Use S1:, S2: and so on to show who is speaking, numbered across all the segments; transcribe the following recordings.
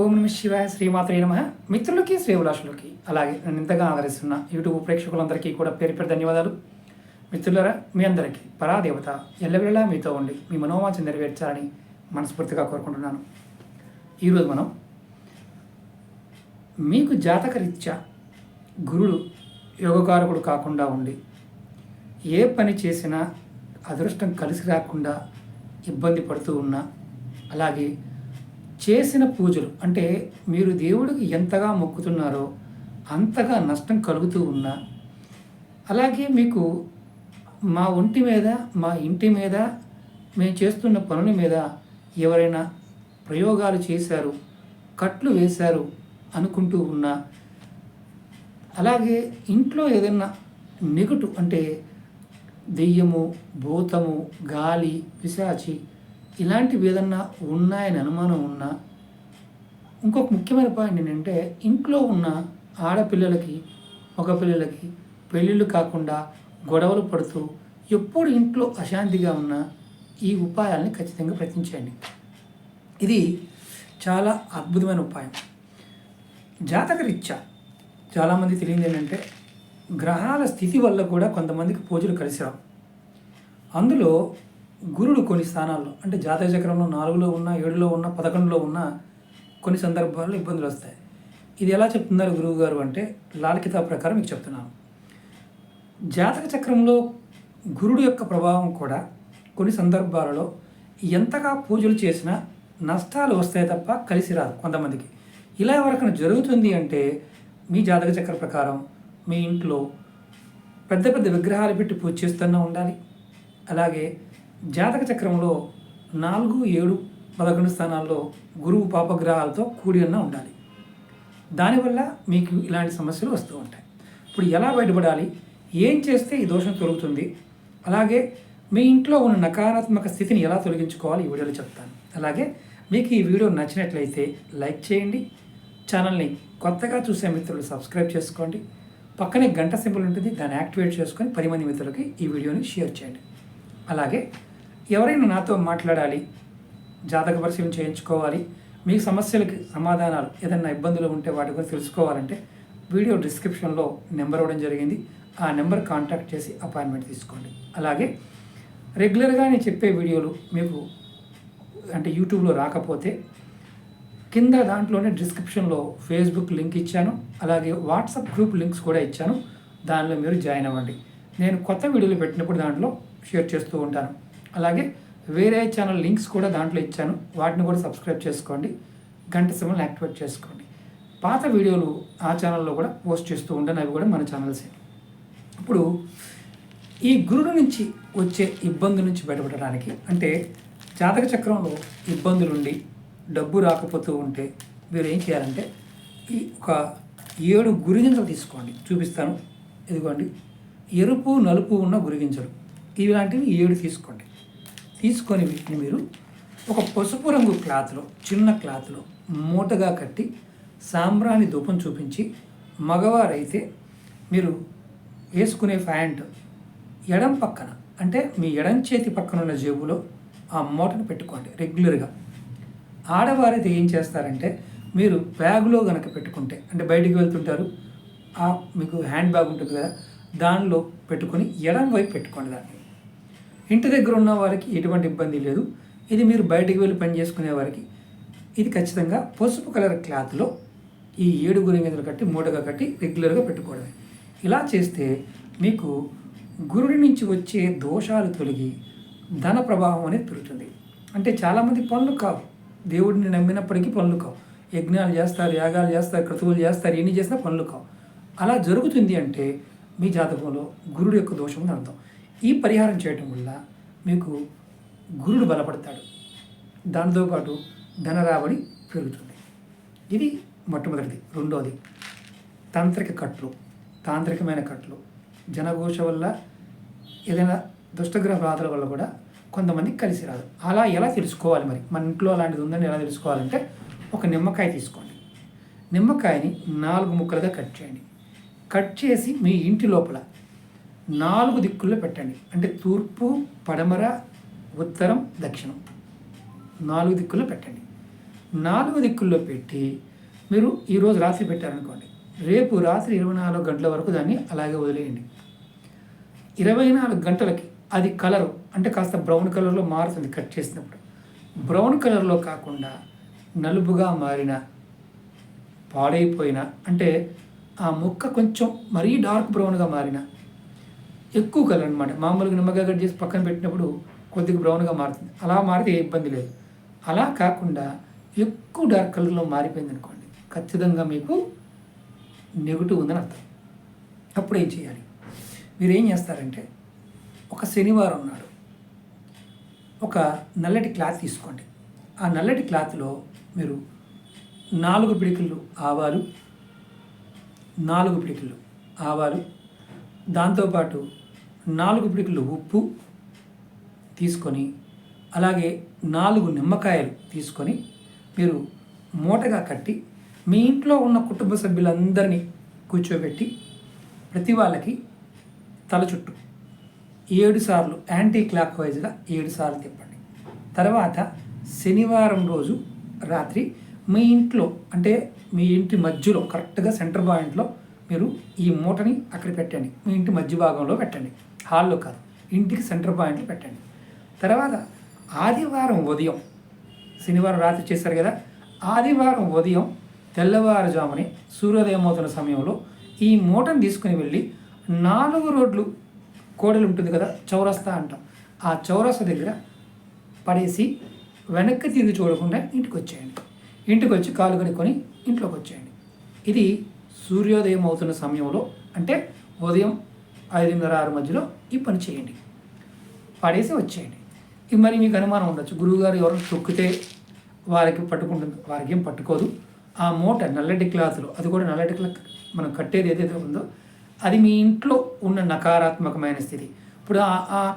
S1: ఓం నమ శివాయ శ్రీమాత్రే నమ. మిత్రులకి శ్రేవులాషులకి అలాగే నన్ను ఇంతగా ఆదరిస్తున్న యూట్యూబ్ ప్రేక్షకులందరికీ కూడా పేరు పేరు ధన్యవాదాలు. మిత్రులరా మీ అందరికీ పరాదేవత ఎల్లవేళలా మీతో ఉండి మీ మనోవాంఛ నెరవేర్చాలని మనస్ఫూర్తిగా కోరుకుంటున్నాను. ఈరోజు మనం మీకు జాతకరీత్యా గురుడు యోగకారకుడు కాకుండా ఉండి ఏ పని చేసినా అదృష్టం కలిసి రాకుండా ఇబ్బంది పడుతూ ఉన్నా అలాగే చేసిన పూజలు అంటే మీరు దేవుడికి ఎంతగా మొక్కుతున్నారో అంతగా నష్టం కలుగుతూ ఉన్నా అలాగే మీకు మా ఒంటి మీద మా ఇంటి మీద మేము చేస్తున్న పనుల మీద ఎవరైనా ప్రయోగాలు చేశారు కట్లు వేశారు అనుకుంటూ ఉన్నా అలాగే ఇంట్లో ఏదైనా నెగటు అంటే దెయ్యము భూతము గాలి పిశాచి ఇలాంటివి ఏదన్నా ఉన్నాయని అనుమానం ఉన్నా ఇంకొక ముఖ్యమైన పాయింట్ ఏంటంటే ఇంట్లో ఉన్న ఆడపిల్లలకి మగపిల్లలకి పెళ్ళిళ్ళు కాకుండా గొడవలు పడుతూ ఎప్పుడు ఇంట్లో అశాంతిగా ఉన్న ఈ ఉపాయాలని ఖచ్చితంగా ప్రయత్నించండి. ఇది చాలా అద్భుతమైన ఉపాయం. జాతకరీత్యా చాలామంది తెలియదు ఏంటంటే గ్రహాల స్థితి వల్ల కూడా కొంతమందికి పూజలు కలిసి రావు. అందులో గురుడు కొన్ని స్థానాల్లో అంటే జాతక చక్రంలో నాలుగులో ఉన్న ఏడులో ఉన్న పదకొండులో ఉన్న కొన్ని సందర్భాల్లో ఇబ్బందులు వస్తాయి. ఇది ఎలా చెప్తున్నారు గురువు గారు అంటే లాలకితా ప్రకారం మీకు చెప్తున్నాను. జాతక చక్రంలో గురుడు యొక్క ప్రభావం కూడా కొన్ని సందర్భాలలో ఎంతగా పూజలు చేసినా నష్టాలు వస్తాయి తప్ప కలిసి రాదు కొంతమందికి. ఇలా ఎవరికైనా జరుగుతుంది అంటే మీ జాతక చక్ర ప్రకారం మీ ఇంట్లో పెద్ద పెద్ద విగ్రహాలు పెట్టి పూజ చేస్తూనే ఉండాలి. అలాగే జాతక చక్రంలో నాలుగు ఏడు పదకొండు స్థానాల్లో గురువు పాపగ్రహాలతో కూడి ఉన్న ఉండాలి. దానివల్ల మీకు ఇలాంటి సమస్యలు వస్తూ ఉంటాయి. ఇప్పుడు ఎలా బయటపడాలి? ఏం చేస్తే ఈ దోషం తొలుగుతుంది? అలాగే మీ ఇంట్లో ఉన్న నకారాత్మక స్థితిని ఎలా తొలగించుకోవాలి? ఈ వీడియోలో చెప్తాను. అలాగే మీకు ఈ వీడియో నచ్చినట్లయితే లైక్ చేయండి. ఛానల్ని కొత్తగా చూసే మిత్రులు సబ్స్క్రైబ్ చేసుకోండి. పక్కనే గంట సింబల్ ఉంటుంది. దాన్ని యాక్టివేట్ చేసుకొని పది మంది మిత్రులకి ఈ వీడియోని షేర్ చేయండి. అలాగే ఎవరైనా నాతో మాట్లాడాలి జాతక పరిశీలన చేయించుకోవాలి మీ సమస్యలకి సమాధానాలు ఏదైనా ఇబ్బందులు ఉంటే వాటి గురించి తెలుసుకోవాలంటే వీడియో డిస్క్రిప్షన్లో నెంబర్ ఇవ్వడం జరిగింది. ఆ నెంబర్ కాంటాక్ట్ చేసి అపాయింట్మెంట్ తీసుకోండి. అలాగే రెగ్యులర్గా నేను చెప్పే వీడియోలు మీకు అంటే యూట్యూబ్లో రాకపోతే కింద దాంట్లోనే డిస్క్రిప్షన్లో ఫేస్బుక్ లింక్ ఇచ్చాను. అలాగే వాట్సాప్ గ్రూప్ లింక్స్ కూడా ఇచ్చాను. దానిలో మీరు జాయిన్ అవ్వండి. నేను కొత్త వీడియోలు పెట్టినప్పుడు దాంట్లో షేర్ చేస్తూ ఉంటాను. అలాగే వేరే ఛానల్ లింక్స్ కూడా దాంట్లో ఇచ్చాను. వాటిని కూడా సబ్స్క్రైబ్ చేసుకోండి. గంట సిమ్మల్ని యాక్టివేట్ చేసుకోండి. పాత వీడియోలు ఆ ఛానల్లో కూడా పోస్ట్ చేస్తూ ఉంటాను అవి కూడా మన ఛానల్సే ఇప్పుడు ఈ గురుడు నుంచి వచ్చే ఇబ్బంది నుంచి బయటపడడానికి అంటే జాతక చక్రంలో ఇబ్బందులుండి డబ్బు రాకపోతూ ఉంటే మీరు ఏం చేయాలంటే ఈ ఒక ఏడు గురిగింజలు తీసుకోండి. చూపిస్తాను. ఇదిగోండి. ఎరుపు నలుపు ఉన్న గురిగింజలు. ఇలాంటివి ఏడు తీసుకోండి. తీసుకొని వీటిని మీరు ఒక పసుపు రంగు క్లాత్లో చిన్న క్లాత్లో మూటగా కట్టి సాంబ్రాణి ధూపం చూపించి మగవారైతే మీరు వేసుకునే ప్యాంట్ ఎడం పక్కన అంటే మీ ఎడం చేతి పక్కన ఉన్న జేబులో ఆ మూటను పెట్టుకోండి రెగ్యులర్గా. ఆడవారైతే ఏం చేస్తారంటే మీరు బ్యాగులో కనుక పెట్టుకుంటే అంటే బయటికి వెళ్తుంటారు ఆ మీకు హ్యాండ్ బ్యాగ్ ఉంటుంది కదా దానిలో పెట్టుకొని ఎడం వైపు పెట్టుకోండి దాన్ని. ఇంటి దగ్గర ఉన్న వారికి ఎటువంటి ఇబ్బంది లేదు. ఇది మీరు బయటికి వెళ్ళి పని చేసుకునే వారికి ఇది ఖచ్చితంగా పసుపు కలర్ క్లాత్లో ఈ ఏడు గురింగెందులు కట్టి మూటగా కట్టి రెగ్యులర్గా పెట్టుకోవడమే. ఇలా చేస్తే మీకు గురుడి నుంచి వచ్చే దోషాలు తొలగి ధన ప్రభావం అనేది పెరుగుతుంది. అంటే చాలామంది పనులు కావు. దేవుడిని నమ్మినప్పటికీ పనులు కావు. యజ్ఞాలు చేస్తారు యాగాలు చేస్తారు క్రతువులు చేస్తారు ఎన్ని చేసినా పనులు కావు. అలా జరుగుతుంది అంటే మీ జాతకంలో గురుడు యొక్క దోషం అర్థం. ఈ పరిహారం చేయటం వల్ల మీకు గురుడు బలపడతాడు. దాంతోపాటు ధన రాబడి పెరుగుతుంది. ఇది మొట్టమొదటిది. రెండోది తాంత్రిక కట్లు తాంత్రికమైన కట్లు. జనఘోష వల్ల ఏదైనా దుష్టగ్రహ బాధల వల్ల కూడా కొంతమంది కలిసి రాదు అలా ఎలా తెలుసుకోవాలి మరి? మన ఇంట్లో అలాంటిది ఉందని ఎలా తెలుసుకోవాలంటే ఒక నిమ్మకాయ తీసుకోండి. నిమ్మకాయని నాలుగు ముక్కలుగా కట్ చేయండి. కట్ చేసి మీ ఇంటి లోపల నాలుగు దిక్కుల్లో పెట్టండి. అంటే తూర్పు పడమర ఉత్తరం దక్షిణం. నాలుగు దిక్కుల్లో పెట్టండి. నాలుగు దిక్కుల్లో పెట్టి మీరు ఈరోజు రాత్రి పెట్టారనుకోండి. రేపు రాత్రి ఇరవై నాలుగు గంటల వరకు దాన్ని అలాగే వదిలేయండి. ఇరవై నాలుగు గంటలకి అది కలరు అంటే కాస్త బ్రౌన్ కలర్లో మారుతుంది కట్ చేసినప్పుడు. బ్రౌన్ కలర్లో కాకుండా నలుపుగా మారిన పాడైపోయిన అంటే ఆ ముక్క కొంచెం మరీ డార్క్ బ్రౌన్గా మారిన ఎక్కువ కలర్ అనమాట మామూలుగా నిమ్మకాయ కట్ చేసి పక్కన పెట్టినప్పుడు కొద్దిగా బ్రౌన్గా మారుతుంది. అలా మారితే ఏ ఇబ్బంది లేదు. అలా కాకుండా ఎక్కువ డార్క్ కలర్లో మారిపోయింది అనుకోండి ఖచ్చితంగా మీకు నెగిటివ్ ఉందని అర్థం. అప్పుడు ఏం చేయాలి? మీరు ఏం చేస్తారంటే ఒక శనివారం నాడు ఒక నల్లటి క్లాత్ తీసుకోండి. ఆ నల్లటి క్లాత్లో మీరు నాలుగు పిడికిళ్ళు ఆవాలు నాలుగు పిడికిళ్ళు ఆవాలు దాంతోపాటు నాలుగు పిడికలు ఉప్పు తీసుకొని అలాగే నాలుగు నిమ్మకాయలు తీసుకొని మీరు మూటగా కట్టి మీ ఇంట్లో ఉన్న కుటుంబ సభ్యులందరినీ కూర్చోబెట్టి ప్రతి వాళ్ళకి తల చుట్టూ. ఏడు సార్లు యాంటీ క్లాక్ వైజ్గా ఏడు సార్లు తిప్పండి. తర్వాత శనివారం రోజు రాత్రి మీ ఇంట్లో అంటే మీ ఇంటి మధ్యలో కరెక్ట్గా సెంటర్ పాయింట్లో మీరు ఈ మూటని అక్కడ పెట్టండి. మీ ఇంటి మధ్య భాగంలో పెట్టండి. హాల్లో కాదు ఇంటికి సెంటర్ పాయింట్లు పెట్టండి. తర్వాత ఆదివారం ఉదయం శనివారం రాత్రి చేశారు కదా ఆదివారం ఉదయం తెల్లవారుజామునే సూర్యోదయం అవుతున్న సమయంలో ఈ మూటను తీసుకుని వెళ్ళి నాలుగు రోడ్లు కోడలు ఉంటుంది కదా చౌరస్తా అంటాం. ఆ చౌరస్తా దగ్గర పడేసి వెనక్కి తిరిగి చూడకుండా ఇంటికి వచ్చేయండి. ఇంటికి వచ్చి కాలు కనుక్కొని ఇంట్లోకి వచ్చేయండి. ఇది సూర్యోదయం అవుతున్న సమయంలో అంటే ఉదయం ఐదున్నర ఆరు మధ్యలో ఈ పని చేయండి. పడేసి వచ్చేయండి. ఇది మరి మీకు అనుమానం ఉండొచ్చు. గురువుగారు ఎవరైనా తొక్కితే వారికి పట్టుకుంటుంది వారికి ఏం పట్టుకోదు. ఆ మూట నల్లటి క్లాతులు అది కూడా నల్లటి క్లాత్ మనం కట్టేది ఏదైతే ఉందో అది మీ ఇంట్లో ఉన్న నకారాత్మకమైన స్థితి. ఇప్పుడు ఆ- ఆ-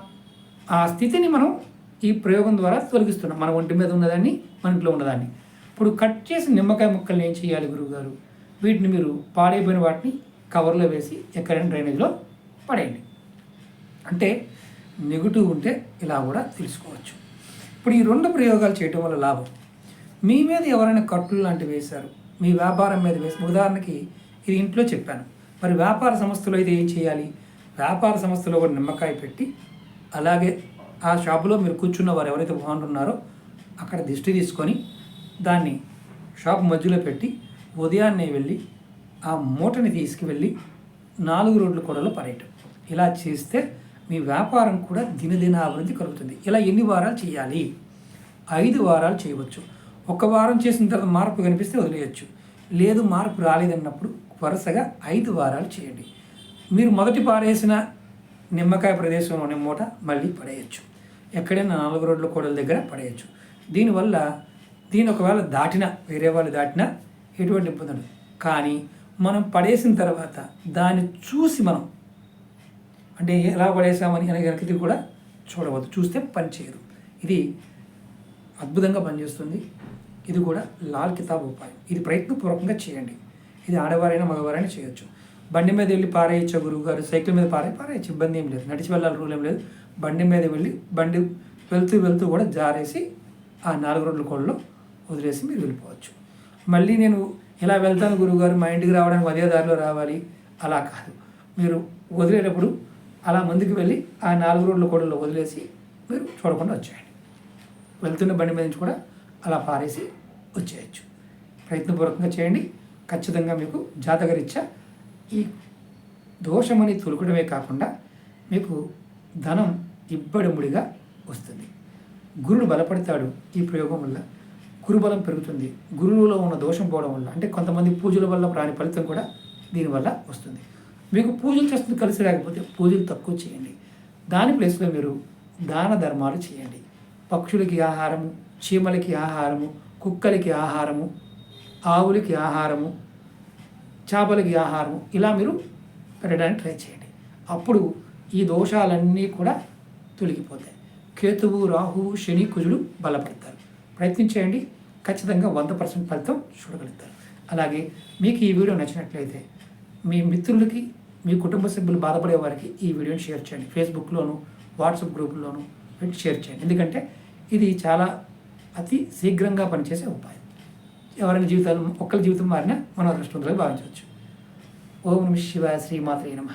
S1: ఆ స్థితిని మనం ఈ ప్రయోగం ద్వారా తొలగిస్తున్నాం. మన ఒంటి మీద ఉన్నదాన్ని మన ఇంట్లో ఉన్నదాన్ని. ఇప్పుడు కట్ చేసిన నిమ్మకాయ ముక్కల్ని ఏం చేయాలి గురువుగారు? వీటిని మీరు పాడైపోయిన వాటిని కవర్లో వేసి ఎక్కడైనా డ్రైనేజ్లో పడేయండి. అంటే నెగిటివ్ ఉంటే ఇలా కూడా తెలుసుకోవచ్చు. ఇప్పుడు ఈ రెండు ప్రయోగాలు చేయటం వల్ల లాభం. మీ మీద ఎవరైనా కట్టులు లాంటివి వేశారు మీ వ్యాపారం మీద వేసి ఉదాహరణకి ఇది ఇంట్లో చెప్పాను. మరి వ్యాపార సంస్థలో అయితే ఏం చేయాలి? వ్యాపార సంస్థలో కూడా నిమ్మకాయ పెట్టి అలాగే ఆ షాపులో మీరు కూర్చున్న వారు ఎవరైతే బాగుంటున్నారో అక్కడ దిష్టి తీసుకొని దాన్ని షాప్ మధ్యలో పెట్టి ఉదయాన్నే వెళ్ళి ఆ మూటని తీసుకువెళ్ళి నాలుగు రోడ్ల కూడలో పడేయటం. ఇలా చేస్తే మీ వ్యాపారం కూడా దినదిన అభివృద్ధి కలుగుతుంది. ఇలా ఎన్ని వారాలు చేయాలి? ఐదు వారాలు చేయవచ్చు. ఒక వారం చేసిన తర్వాత మార్పు కనిపిస్తే వదిలేయచ్చు. లేదు మార్పు రాలేదన్నప్పుడు వరుసగా ఐదు వారాలు చేయండి. మీరు మొదటి పారేసిన నిమ్మకాయ ప్రదేశంలోనే మూట మళ్ళీ పడేయచ్చు. ఎక్కడైనా నాలుగు రోడ్ల కోడల దగ్గర పడేయచ్చు. దీనివల్ల దీని ఒకవేళ దాటినా వేరే వాళ్ళు దాటినా ఎటువంటి ఇబ్బంది కానీ మనం పడేసిన తర్వాత దాన్ని చూసి మనం అంటే ఎలా పడేసామని వెనక కూడా చూడవద్దు. చూస్తే పని చేయదు ఇది అద్భుతంగా పనిచేస్తుంది. ఇది కూడా లాల్ కితాబ్ ఉపాయం. ఇది ప్రయత్నపూర్వకంగా చేయండి. ఇది ఆడవారైనా మగవారైనా చేయొచ్చు. బండి మీద వెళ్ళి పారేయచ్చు గురువు గారు? సైకిల్ మీద పారే పారేయచ్చు. ఇబ్బంది ఏం లేదు. నడిచి వెళ్ళాలి రూల్ ఏం లేదు. బండి మీద వెళ్ళి బండి వెళ్తూ వెళ్తూ కూడా జారేసి ఆ నాలుగు రోడ్ల కోళ్ళలో వదిలేసి మీరు వెళ్ళిపోవచ్చు. మళ్ళీ నేను ఇలా వెళ్తాను గురువుగారు మా ఇంటికి రావడానికి అదే దారిలో రావాలి. అలా కాదు. మీరు వదిలేటప్పుడు అలా ముందుకు వెళ్ళి ఆ నాలుగు రోడ్ల కోడల్లో వదిలేసి మీరు చూడకుండా వచ్చేయండి. వెళ్తున్న బండి మీద నుంచి కూడా అలా పారేసి వచ్చేయచ్చు. ప్రయత్నపూర్వకంగా చేయండి. ఖచ్చితంగా మీకు జాతకరీత్యా ఈ దోషమని తొలగడమే కాకుండా మీకు ధనం ఇబ్బడిముడిగా వస్తుంది. గురుడు బలపడతాడు ఈ ప్రయోగం వల్ల. గురుబలం పెరుగుతుంది. గురువులో ఉన్న దోషం పోవడం వల్ల. అంటే కొంతమంది పూజల వల్ల రాని ఫలితం కూడా దీనివల్ల వస్తుంది. మీకు పూజలు చేస్తుంది కలిసి రాకపోతే పూజలు తక్కువ చేయండి. దాని ప్లేస్లో మీరు దాన ధర్మాలు చేయండి. పక్షులకి ఆహారము చీమలకి ఆహారము కుక్కలకి ఆహారము ఆవులకి ఆహారము చేపలకి ఆహారము ఇలా మీరు పెట్టడానికి ట్రై చేయండి. అప్పుడు ఈ దోషాలన్నీ కూడా తొలగిపోతాయి. కేతువు రాహువు శని కుజుడు బలపడతారు. ప్రయత్నించేయండి ఖచ్చితంగా వంద పర్సెంట్ ఫలితం చూడగలుగుతారు. అలాగే మీకు ఈ వీడియో నచ్చినట్లయితే మీ మిత్రులకి మీ కుటుంబ సభ్యులు బాధపడే వారికి ఈ వీడియోని షేర్ చేయండి. ఫేస్బుక్లోను వాట్సాప్ గ్రూపుల్లోనూ పెట్టి షేర్ చేయండి. ఎందుకంటే ఇది చాలా అతి శీఘ్రంగా పనిచేసే ఉపాయం. ఎవరైనా జీవితాలు ఒక్కరి జీవితం మారినా మన అదృష్టవంతులుగా భావించవచ్చు. ఓం నమ శివాయ శ్రీమాత్రే నమ.